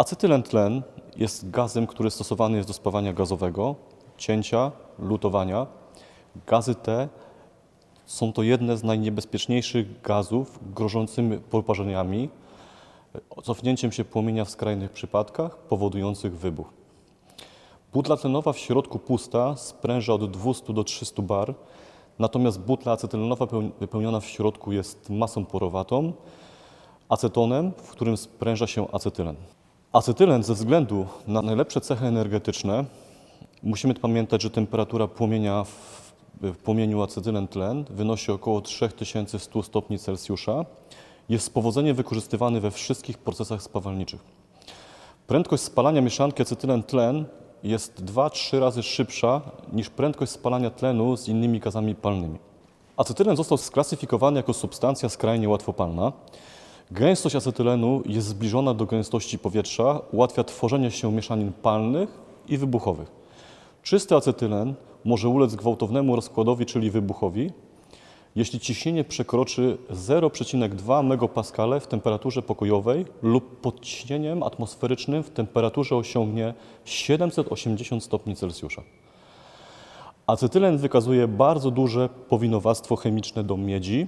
Acetylentlen jest gazem, który stosowany jest do spawania gazowego, cięcia, lutowania. Gazy te są to jedne z najniebezpieczniejszych gazów grożącymi poparzeniami, cofnięciem się płomienia w skrajnych przypadkach powodujących wybuch. Butla tlenowa w środku pusta spręża od 200 do 300 bar, natomiast butla acetylenowa peł- wypełniona w środku jest masą porowatą, acetonem, w którym spręża się acetylen. Acetylen ze względu na najlepsze cechy energetyczne musimy pamiętać, że temperatura płomienia w, w płomieniu acetylen-tlen wynosi około 3100 stopni Celsjusza. Jest z powodzeniem wykorzystywany we wszystkich procesach spawalniczych. Prędkość spalania mieszanki acetylen-tlen jest 2-3 razy szybsza niż prędkość spalania tlenu z innymi gazami palnymi. Acetylen został sklasyfikowany jako substancja skrajnie łatwopalna. Gęstość acetylenu jest zbliżona do gęstości powietrza, ułatwia tworzenie się mieszanin palnych i wybuchowych. Czysty acetylen może ulec gwałtownemu rozkładowi, czyli wybuchowi, jeśli ciśnienie przekroczy 0,2 MPa w temperaturze pokojowej lub pod ciśnieniem atmosferycznym w temperaturze osiągnie 780 stopni Celsjusza. Acetylen wykazuje bardzo duże powinowactwo chemiczne do miedzi,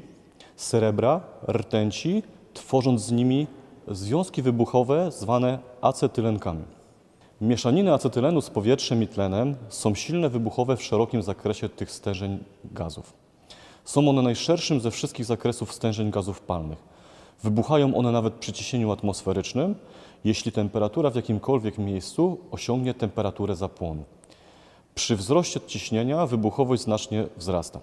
srebra, rtęci, tworząc z nimi związki wybuchowe zwane acetylenkami. Mieszaniny acetylenu z powietrzem i tlenem są silne wybuchowe w szerokim zakresie tych stężeń gazów. Są one najszerszym ze wszystkich zakresów stężeń gazów palnych. Wybuchają one nawet przy ciśnieniu atmosferycznym, jeśli temperatura w jakimkolwiek miejscu osiągnie temperaturę zapłonu. Przy wzroście ciśnienia wybuchowość znacznie wzrasta.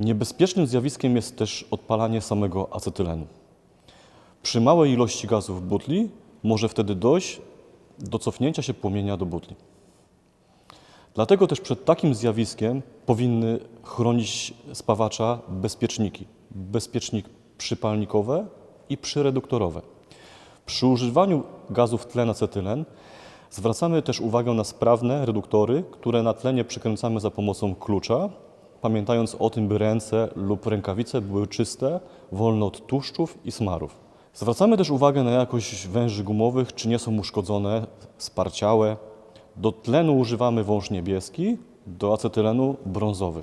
Niebezpiecznym zjawiskiem jest też odpalanie samego acetylenu. Przy małej ilości gazu w butli może wtedy dojść do cofnięcia się płomienia do butli. Dlatego też przed takim zjawiskiem powinny chronić spawacza bezpieczniki. Bezpiecznik przypalnikowe i przyreduktorowe. Przy używaniu gazów tlen acetylen zwracamy też uwagę na sprawne reduktory, które na tlenie przykręcamy za pomocą klucza, pamiętając o tym, by ręce lub rękawice były czyste, wolne od tłuszczów i smarów. Zwracamy też uwagę na jakość węży gumowych, czy nie są uszkodzone, sparciałe. Do tlenu używamy wąż niebieski, do acetylenu brązowy.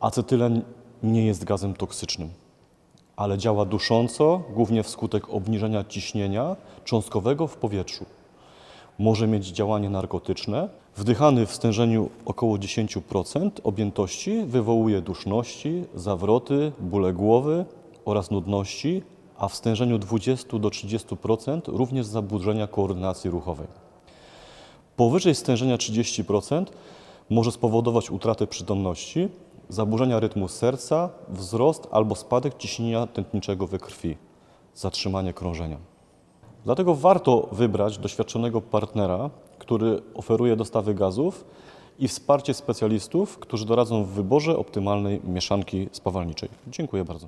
Acetylen nie jest gazem toksycznym, ale działa dusząco, głównie wskutek obniżenia ciśnienia cząstkowego w powietrzu. Może mieć działanie narkotyczne. Wdychany w stężeniu około 10% objętości wywołuje duszności, zawroty, bóle głowy oraz nudności, a w stężeniu 20 do 30% również zaburzenia koordynacji ruchowej. Powyżej stężenia 30% może spowodować utratę przytomności, zaburzenia rytmu serca, wzrost albo spadek ciśnienia tętniczego we krwi, zatrzymanie krążenia. Dlatego warto wybrać doświadczonego partnera, który oferuje dostawy gazów i wsparcie specjalistów, którzy doradzą w wyborze optymalnej mieszanki spawalniczej. Dziękuję bardzo.